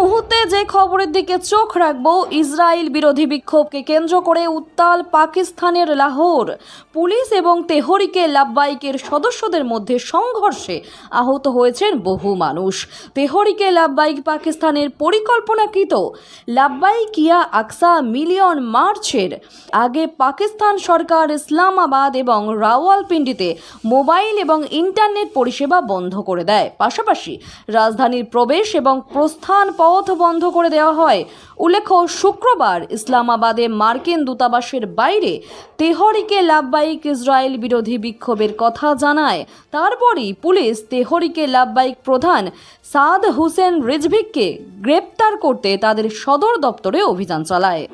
মুহূর্তে যে খবরের দিকে চোখ রাখব, ইসরায়েল বিরোধী বিক্ষোভকে কেন্দ্র করে উত্তাল পাকিস্তানের লাহোর। পুলিশ এবং তেহরিকে লাভবাইকের সদস্যদের মধ্যে সংঘর্ষে আহত হয়েছেন বহু মানুষ। তেহরিকে লাভবাইক পাকিস্তানের পরিকল্পনাকৃত লাভবাইকিয়া আকসা মিলিয়ন মার্চের আগে পাকিস্তান সরকার ইসলামাবাদ এবং রাওয়ালপিন্ডিতে মোবাইল এবং ইন্টারনেট পরিষেবা বন্ধ করে দেয়। পাশাপাশি রাজধানীর প্রবেশ এবং প্রস্থান পথ বন্ধ করে দেওয়া হয়। উল্লেখ্য, শুক্রবার ইসলামাবাদে মার্কিন দূতাবাসের বাইরে তেহরিকে লাভবাহিক ইসরায়েল বিরোধী বিক্ষোভের কথা জানায়। তারপরই পুলিশ তেহরিকে লাভবাহিক প্রধান সাদ হুসেন রিজভিককে গ্রেপ্তার করতে তাদের সদর দপ্তরে অভিযান চালায়।